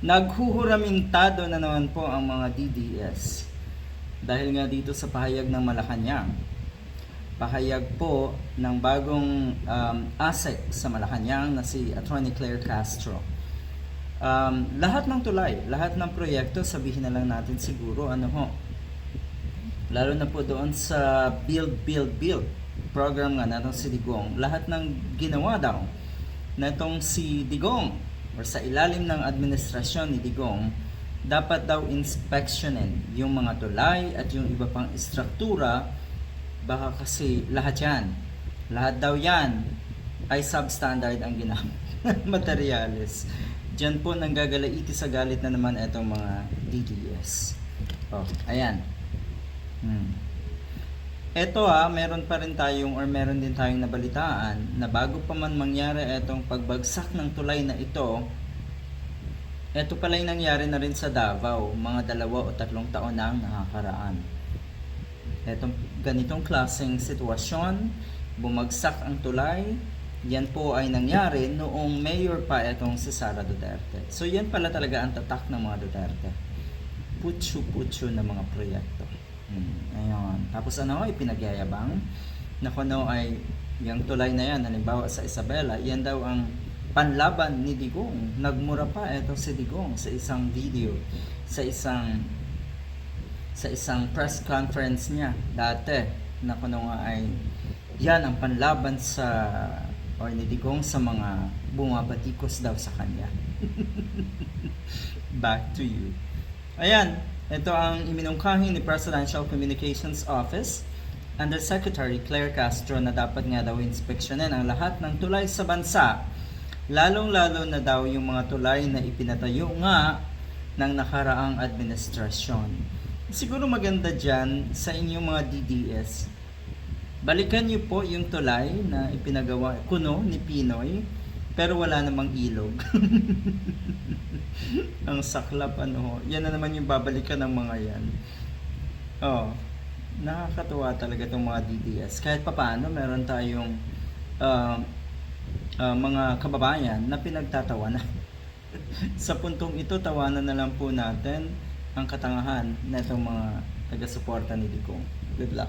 Naghuhuramintado na naman po ang mga DDS dahil nga dito sa pahayag ng Malacanang. Pahayag po ng bagong um, ASEC sa Malacanang na si Attorney Claire Castro. Um, lahat ng tulay, lahat ng proyekto, sabihin na lang natin siguro ano ho, lalo na po doon sa Build, Build, Build program nga natong si Digong, lahat ng ginawa daw natong si Digong or sa ilalim ng administrasyon ni Digong, dapat daw inspectionin yung mga tulay at yung iba pang istruktura baka kasi lahat yan lahat daw yan ay substandard ang ginamit materyales Diyan po nanggagalaiti sa galit na naman itong mga DDS. Oh, ayan. Hmm. Ito ah, meron pa rin tayong or meron din tayong nabalitaan na bago pa man mangyari itong pagbagsak ng tulay na ito, ito pala yung nangyari na rin sa Davao, mga dalawa o tatlong taon na ang nakakaraan. Etong ganitong klaseng sitwasyon, bumagsak ang tulay, yan po ay nangyari noong mayor pa itong si Sara Duterte. So yan pala talaga ang tatak ng mga Duterte. Putsu-putsu na mga proyekto. Hmm, ayun. Tapos ano, ipinagyayabang na kung ano ay yung tulay na yan, halimbawa sa Isabela, yan daw ang panlaban ni Digong. Nagmura pa ito si Digong sa isang video, sa isang sa isang press conference niya dati na kung ano nga ay yan ang panlaban sa or ni Digong sa mga bumabatikos daw sa kanya. Back to you. Ayan, ito ang iminungkahi ni Presidential Communications Office Undersecretary Claire Castro na dapat nga daw inspeksyonin ang lahat ng tulay sa bansa. Lalong-lalo na daw yung mga tulay na ipinatayo nga ng nakaraang administrasyon. Siguro maganda dyan sa inyong mga DDS, Balikan niyo po yung tulay na ipinagawa kuno ni Pinoy pero wala namang ilog. Ang saklap ano ho. Yan na naman yung babalikan ng mga yan. Oh, nakakatuwa talaga itong mga DDS. Kahit papaano meron tayong uh, uh, mga kababayan na pinagtatawanan. Sa puntong ito, tawanan na lang po natin ang katangahan na itong mga taga-suporta ni Digong. Good luck.